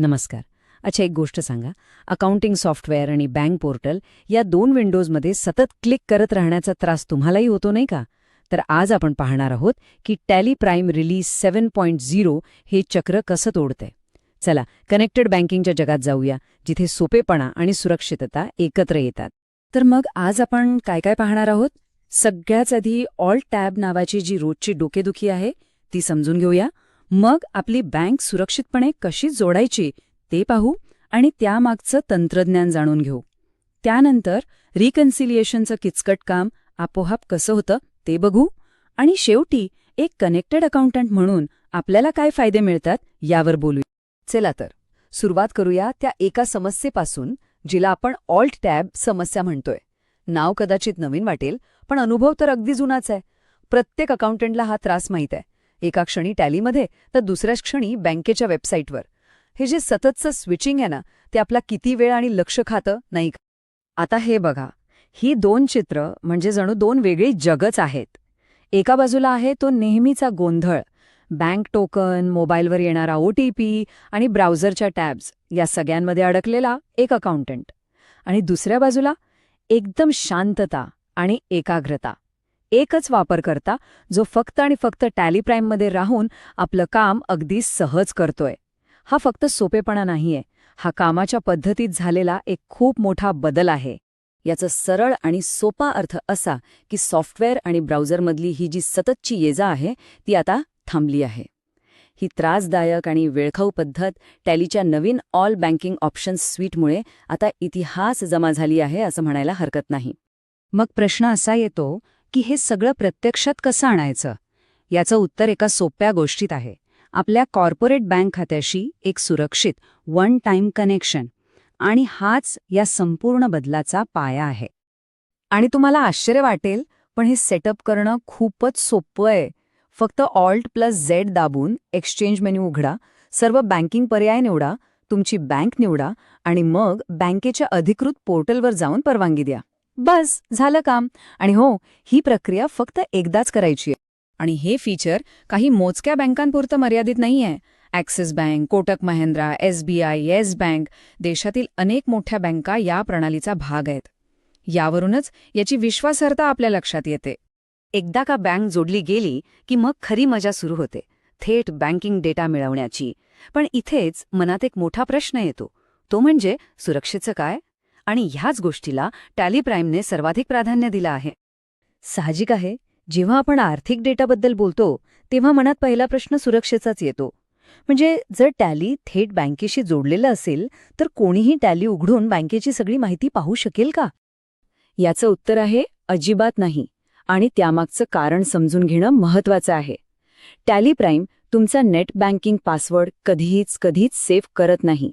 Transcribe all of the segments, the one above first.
नमस्कार. अच्छा एक गोष्ट सांगा. अकाउंटिंग सॉफ्टवेअर आणि बँक पोर्टल या दोन विंडोजमध्ये सतत क्लिक करत राहण्याचा त्रास तुम्हालाही होतो नाही का? तर आज आपण पाहणार आहोत की Tally Prime release seven point zero हे चक्र कसं तोडतंय. चला कनेक्टेड बँकिंगच्या जगात जाऊया जिथे सोपेपणा आणि सुरक्षितता एकत्र येतात. तर मग आज आपण काय काय पाहणार आहोत? सगळ्याच आधी ऑल टॅब नावाची जी रोजची डोकेदुखी आहे ती समजून घेऊया. मग आपली बँक सुरक्षितपणे कशी जोडायची ते पाहू आणि त्यामागचं तंत्रज्ञान जाणून घेऊ. त्यानंतर रिकन्सिलिएशनचं किचकट काम आपोआप कसं होतं ते बघू आणि शेवटी एक कनेक्टेड अकाउंटंट म्हणून आपल्याला काय फायदे मिळतात यावर बोलू. चला तर सुरुवात करूया त्या एका समस्येपासून जिला आपण ऑल्ट टॅब समस्या म्हणतोय. नाव कदाचित नवीन वाटेल पण अनुभव तर अगदी जुनाच आहे. प्रत्येक अकाउंटंटला हा त्रास माहीत आहे. एका क्षणी टॅलीमध्ये तर दुसऱ्याच क्षणी बँकेच्या वेबसाईटवर. हे जे सततचं स्विचिंग आहे ना ते आपला किती वेळ आणि लक्ष खातं नाही का? आता हे बघा ही दोन चित्र म्हणजे जणू दोन वेगळी जगच आहेत. एका बाजूला आहे तो नेहमीचा गोंधळ बँक टोकन मोबाईलवर येणारा ओ टी पी आणि ब्राउझरच्या टॅब्स या सगळ्यांमध्ये अडकलेला एक अकाउंटंट. आणि दुसऱ्या बाजूला एकदम शांतता आणि एकाग्रता. एकच वापरकर्ता जो फक्त आणि फक्त टॅली प्राईममध्ये राहून आपलं काम अगदी सहज करतोय. हा फक्त सोपेपणा नाहीये. हा कामाच्या पद्धतीत झालेला एक खूप मोठा बदल आहे. याचा सरळ आणि सोपा अर्थ असा की सॉफ्टवेअर आणि ब्राउझरमधली ही जी सततची येजा आहे ती आता थांबली आहे. ही त्रासदायक आणि वेळखाऊ पद्धत टॅलीच्या नवीन ऑल बँकिंग ऑप्शन्स स्वीटमुळे आता इतिहास जमा झाली आहे असं म्हणायला हरकत नाही. मग प्रश्न असा येतो की हे सगळं प्रत्यक्षात कसं आणायचं? याचं उत्तर एका सोप्या गोष्टीत आहे. आपल्या कॉर्पोरेट बँक खात्याशी एक सुरक्षित वन टाइम कनेक्शन. आणि हाच या संपूर्ण बदलाचा पाया आहे. आणि तुम्हाला आश्चर्य वाटेल पण हे सेटअप करणं खूपच सोपं आहे. फक्त ऑल्ट प्लस झेड दाबून एक्सचेंज मेन्यू उघडा सर्व बँकिंग पर्याय निवडा तुमची बँक निवडा आणि मग बँकेच्या अधिकृत पोर्टलवर जाऊन परवानगी द्या. बस झालं काम. आणि हो ही प्रक्रिया फक्त एकदाच करायची आहे. आणि हे फीचर काही मोजक्या बँकांपुरतं मर्यादित नाहीये. ॲक्सिस बँक कोटक महिंद्रा आय येस बँक देशातील अनेक मोठ्या बँका या प्रणालीचा भाग आहेत. यावरूनच याची विश्वासार्हता आपल्या लक्षात येते. एकदा का बँक जोडली गेली की मग खरी मजा सुरू होते. थेट बँकिंग डेटा मिळवण्याची. पण इथेच मनात एक मोठा प्रश्न येतो. तो म्हणजे सुरक्षेचं काय? आणि ह्याच गोष्टीला टॅली प्राईमने सर्वाधिक प्राधान्य दिलं आहे. साहजिक आहे जेव्हा आपण आर्थिक डेटाबद्दल बोलतो तेव्हा मनात पहिला प्रश्न सुरक्षेचाच येतो. म्हणजे जर टॅली थेट बँकेशी जोडलेलं असेल तर कोणीही टॅली उघडून बँकेची सगळी माहिती पाहू शकेल का? याचं उत्तर आहे अजिबात नाही. आणि त्यामागचं कारण समजून घेणं महत्वाचं आहे. टॅली प्राईम तुमचा नेट बँकिंग पासवर्ड कधीच कधीच सेव्ह करत नाही.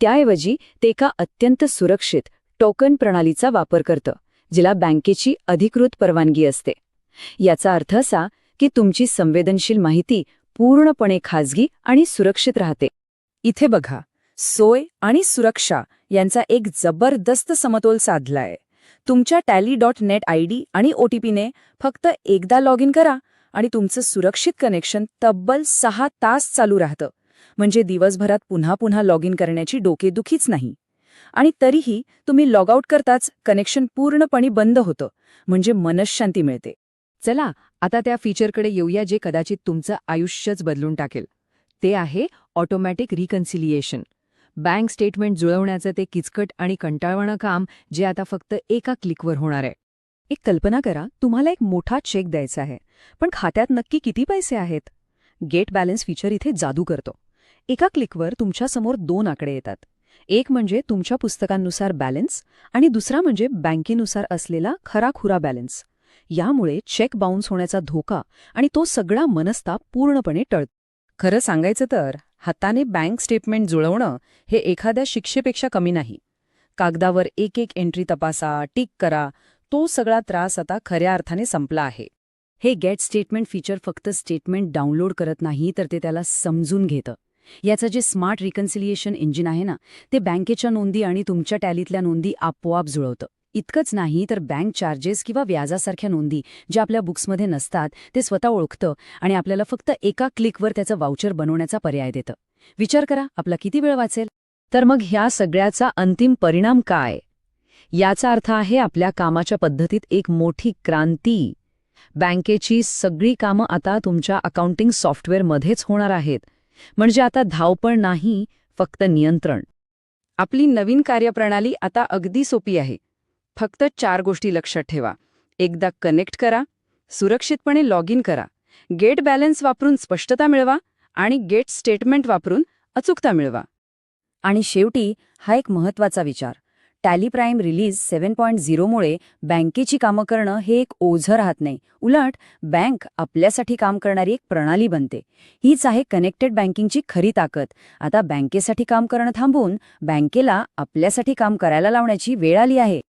त्याऐवजी ते एका अत्यंत सुरक्षित टोकन प्रणालीचा वापर करतं जिला बँकेची अधिकृत परवानगी असते. याचा अर्थ असा की तुमची संवेदनशील माहिती पूर्णपणे खाजगी आणि सुरक्षित राहते. इथे बघा सोय आणि सुरक्षा यांचा एक जबरदस्त समतोल साधलाय. तुमच्या Tally dot net I D आणि ओटीपीने फक्त एकदा लॉग इन करा आणि तुमचं सुरक्षित कनेक्शन तब्बल सहा तास चालू राहतं. म्हणजे दिवसभरात पुन्हा पुन्हा लॉग इन करण्याची डोकेदुखीच नाही. आणि तरीही तुम्ही लॉग आऊट करताच कनेक्शन पूर्णपणे बंद होतं म्हणजे मनशांती मिळते. चला आता त्या फीचरकडे येऊया जे कदाचित तुमचं आयुष्यच बदलून टाकेल. ते आहे ऑटोमॅटिक रिकन्सिलिएशन. बँक स्टेटमेंट जुळवण्याचं ते किचकट आणि कंटाळवणं काम जे आता फक्त एका क्लिकवर होणार आहे. एक कल्पना करा तुम्हाला एक मोठा चेक द्यायचा आहे पण खात्यात नक्की किती पैसे आहेत? गेट बॅलन्स फीचर इथे जादू करतो. एका क्लिकवर तुमच्यासमोर दोन आकडे येतात. एक म्हणजे तुमच्या पुस्तकांनुसार बॅलन्स आणि दुसरा म्हणजे बँकेनुसार असलेला खराखुरा बॅलन्स. यामुळे चेक बाउन्स होण्याचा धोका आणि तो सगळा मनस्ताप पूर्णपणे टळत. खरं सांगायचं तर हाताने बँक स्टेटमेंट जुळवणं हे एखाद्या शिक्षेपेक्षा कमी नाही. कागदावर एक एक एंट्री तपासा टिक करा तो सगळा त्रास आता खऱ्या अर्थाने संपला आहे. हे गेट स्टेटमेंट फीचर फक्त स्टेटमेंट डाउनलोड करत नाही तर ते त्याला समजून घेतं. याचं जे स्मार्ट रिकन्सिलिएशन इंजिन आहे ना ते बँकेच्या नोंदी आणि तुमच्या टॅलीतल्या नोंदी आपोआप जुळवतं. इतकंच नाही तर बँक चार्जेस किंवा व्याजासारख्या नोंदी ज्या आपल्या बुक्समध्ये नसतात ते स्वतः ओळखतं आणि आपल्याला फक्त एका क्लिकवर त्याचं वाउचर बनवण्याचा पर्याय देतं. विचार करा आपला किती वेळ वाचेल? तर मग ह्या सगळ्याचा अंतिम परिणाम काय? याचा अर्थ आहे आपल्या कामाच्या पद्धतीत एक मोठी क्रांती. बँकेची सगळी कामं आता तुमच्या अकाउंटिंग सॉफ्टवेअरमध्येच होणार आहेत. म्हणजे आता धावपळ नाही फक्त नियंत्रण. आपली नवीन कार्यप्रणाली आता अगदी सोपी आहे. फक्त चार गोष्टी लक्षात ठेवा. एकदा कनेक्ट करा सुरक्षितपणे लॉग इन करा. गेट बॅलन्स वापरून स्पष्टता मिळवा आणि गेट स्टेटमेंट वापरून अचूकता मिळवा. आणि शेवटी हा एक महत्त्वाचा विचार. Tally Prime release seven point झिरोमुळे बँकेची कामं करणं हे एक ओझं राहत नाही. उलट बँक आपल्यासाठी काम करणारी एक प्रणाली बनते. हीच आहे कनेक्टेड बँकिंगची खरी ताकद. आता बँकेसाठी काम करणं थांबून बँकेला आपल्यासाठी काम करायला लावण्याची वेळ आली आहे.